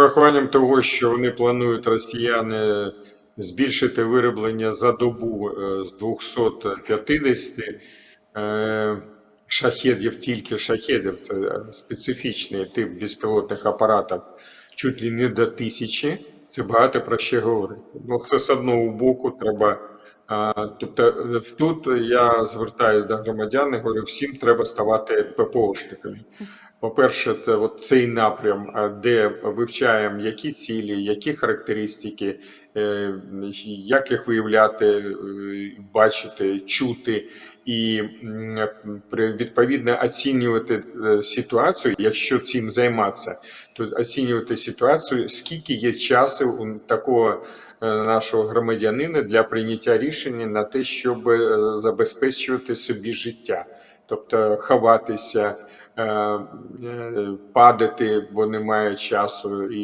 урахуванням того, що вони планують росіяни збільшити вироблення за добу е, з 250 е, шахедів, тільки шахедів, це специфічний тип безпілотних апаратів, чуть ли не до тисячі, це багато про що говорить. Ну, це з одного боку треба. Тобто е, тут я звертаюся до громадян і говорю, всім треба ставати ППОшниками. По-перше, це от цей напрям, де вивчаємо, які цілі, які характеристики, е, як їх виявляти, е, бачити, чути. І відповідно оцінювати е, ситуацію, якщо цим займатися, то оцінювати ситуацію, скільки є часу у такого нашого громадянина для прийняття рішення на те, щоб забезпечувати собі життя, тобто ховатися, падати, бо немає часу і